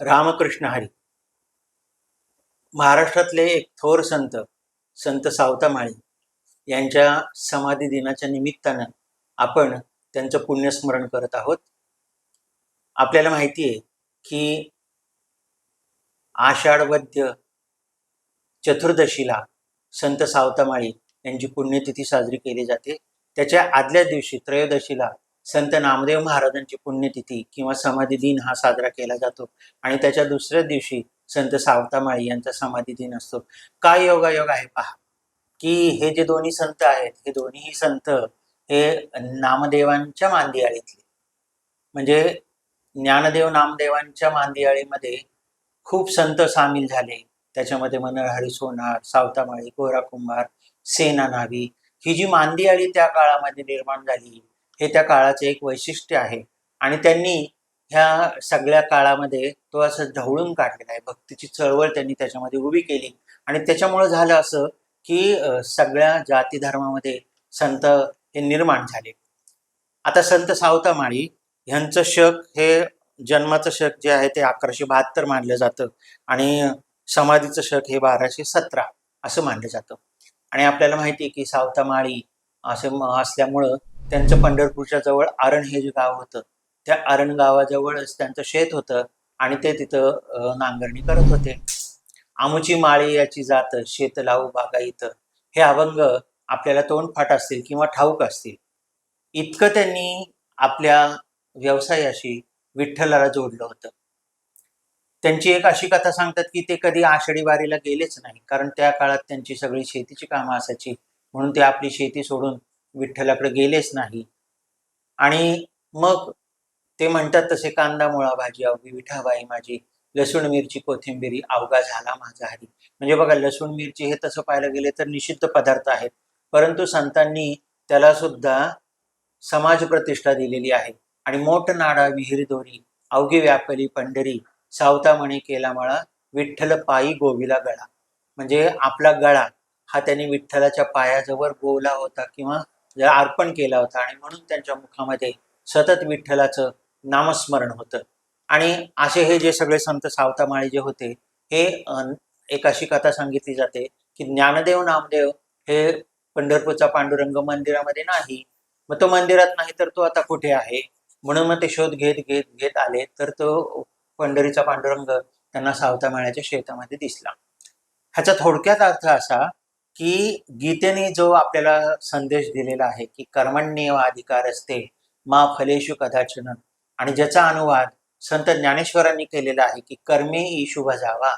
रामकृष्ण हरी. महाराष्ट्रातले एक थोर संत संत सावतामाळी यांच्या समाधी दिनाच्या निमित्तानं आपण त्यांचं पुण्यस्मरण करत आहोत. आपल्याला माहिती आहे की आषाढवद्य चतुर्दशीला संत सावतामाळी यांची पुण्यतिथी साजरी केली जाते. त्याच्या आदल्या दिवशी त्रयोदशीला संत नामदेव महाराजांची पुण्यतिथी किंवा समाधी दिन हा साजरा केला जातो. आणि त्याच्या दुसऱ्या दिवशी संत सावतामाळी यांचा समाधी दिन असतो. काय योगायोग आहे पहा. की हे जे दोन्ही संत आहेत हे दोन्ही संत हे नामदेवांच्या मांदियाळीतले. म्हणजे ज्ञानदेव नामदेवांच्या मांदियाळीमध्ये खूप संत सामील झाले. त्याच्यामध्ये मनोहरी सोनार सावतामाळी गोरा कुंभार सेना नावी ही जी मांदियाळी त्या काळामध्ये निर्माण झाली हे त्या काळाचे एक वैशिष्ट्य आहे. आणि त्यांनी ह्या सगळ्या काळामध्ये तो असं ढवळून काढलेला आहे. भक्तीची चळवळ त्यांनी त्याच्यामध्ये उभी केली. आणि त्याच्यामुळं झालं असं की सगळ्या जाती धर्मामध्ये संत हे निर्माण झाले. आता संत सावतामाळी ह्यांचं शक हे जन्माचं शक जे आहे ते अकराशे बहात्तर मानलं जातं. आणि समाधीचं शक हे बाराशे सतरा असं मानलं जातं. आणि आपल्याला माहिती आहे की सावतामाळी असं असे असल्यामुळं त्यांचं पंढरपूरच्या जवळ आरण हे जे गाव होतं त्या आरण गावाजवळच त्यांचं शेत होतं आणि ते तिथं नांगरणी करत होते. आमुची माळी याची जात शेत लावू बागायत हे अभंग आपल्याला तोंडफाट असतील किंवा ठाऊक असतील. इतकं त्यांनी आपल्या व्यवसायाशी विठ्ठलाला जोडलं होतं. त्यांची एक अशी कथा सांगतात की ते कधी आषाढी वारीला गेलेच नाही कारण त्या काळात त्यांची सगळी शेतीची कामं असायची. म्हणून ते आपली शेती सोडून विठ्ठलाकडे गेलेच नाही. आणि मग ते म्हणतात तसे कांदा मुळा भाजी अवघी विठाबाई माझी लसूण मिरची कोथिंबिरी अवघा झाला माझा हरी. म्हणजे बघा लसूण मिरची हे तसं पाहायला गेले तर निषिद्ध पदार्थ आहेत. परंतु संतांनी त्याला सुद्धा समाज प्रतिष्ठा दिलेली आहे. आणि मोठ नाडा विहीर दोरी अवघी व्यापली पंढरी सावतामणी केला मळा विठ्ठल पायी गोविला गळा. म्हणजे आपला गळा हा त्यांनी विठ्ठलाच्या पायाजवळ गोवला होता किंवा अर्पण केला होता आणि म्हणून त्यांच्या मुखामध्ये सतत विठ्ठलाचं नामस्मरण होतं. आणि असे हे जे सगळे संत सावतामाळी जे होते हे एक अशी कथा सांगितली जाते की ज्ञानदेव नामदेव हे पंढरपूरचा पांडुरंग मंदिरामध्ये नाही. मग तो मंदिरात नाही तर तो आता कुठे आहे? म्हणून मग ते शोध घेत घेत घेत आले तर तो पंढरीचा पांडुरंग त्यांना सावतामाळ्याच्या शेतामध्ये दिसला. ह्याचा थोडक्यात अर्थ असा की गीतेने जो आपल्याला संदेश दिलेला आहे की कर्मण्य अधिकार असते मा फलेशु कदाचन. आणि ज्याचा अनुवाद संत ज्ञानेश्वरांनी केलेला आहे की कर्मे ईशुभ जावा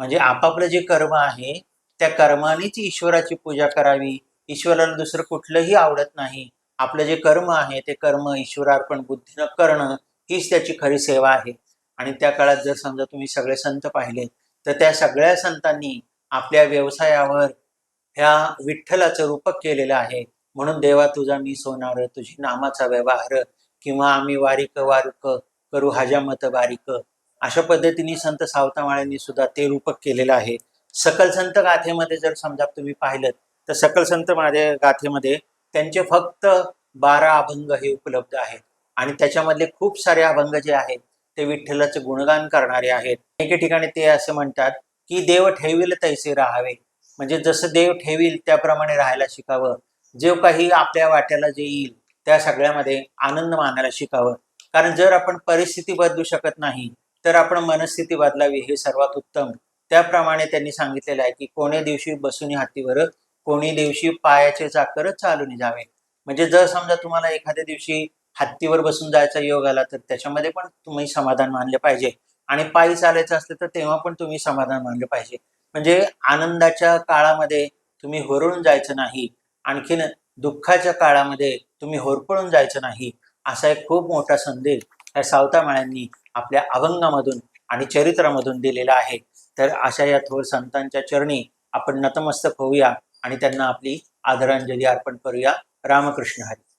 म्हणजे आपापलं जे कर्म आहे त्या कर्मानेच ईश्वराची पूजा करावी. ईश्वराला दुसरं कुठलंही आवडत नाही. आपलं जे कर्म आहे ते कर्म ईश्वरार्पण बुद्धीनं करणं हीच त्याची खरी सेवा आहे. आणि त्या काळात जर समजा तुम्ही सगळे संत पाहिले तर त्या सगळ्या संतांनी आपल्या व्यवसायावर ह्या विठ्ठलाचं रूपक केलेलं आहे. म्हणून देवा तुझा मी सोनार तुझी नामाचा व्यवहार किंवा आम्ही वारिक वारुक करू हजामत बारीक. अशा पद्धतीने संत सावतामाळ्यांनी सुद्धा ते रूपक केलेलं आहे. सकल संत गाथेमध्ये जर समजा तुम्ही पाहिलं तर सकल संत माझ्या गाथेमध्ये त्यांचे फक्त बारा अभंग हे उपलब्ध आहेत. आणि त्याच्यामधले खूप सारे अभंग जे आहेत ते विठ्ठलाचे गुणगान करणारे आहेत. एके ठिकाणी ते असं म्हणतात की देव ठेवील तैसे राहावे. म्हणजे जसं देव ठेवील त्याप्रमाणे राहायला शिकावं. जे काही आपल्या वाट्याला जे येईल त्या सगळ्यामध्ये आनंद मानायला शिकावं. कारण जर आपण परिस्थिती बदलू शकत नाही तर आपण मनस्थिती बदलावी हे सर्वात उत्तम. त्याप्रमाणे त्यांनी सांगितलेलं आहे की कोणी दिवशी बसून हातीवर कोणी दिवशी पायाचे चाकर चालून जावे. म्हणजे जर समजा तुम्हाला एखाद्या दिवशी हत्तीवर बसून जायचा योग आला तर त्याच्यामध्ये पण तुम्ही समाधान मानले पाहिजे. आणि पायी चालायचं असलं तर तेव्हा पण तुम्ही समाधान मानलं पाहिजे. म्हणजे आनंदाच्या काळामध्ये तुम्ही होरळून जायचं नाही आणखीन दुःखाच्या काळामध्ये तुम्ही होरपळून जायचं नाही असा एक खूप मोठा संदेश या सावतामाळ्यांनी आपल्या अभंगामधून आणि चरित्रामधून दिलेला आहे. तर अशा या थोर संतांच्या चरणी आपण नतमस्तक होऊया आणि त्यांना आपली आदरांजली अर्पण करूया. रामकृष्ण हरी.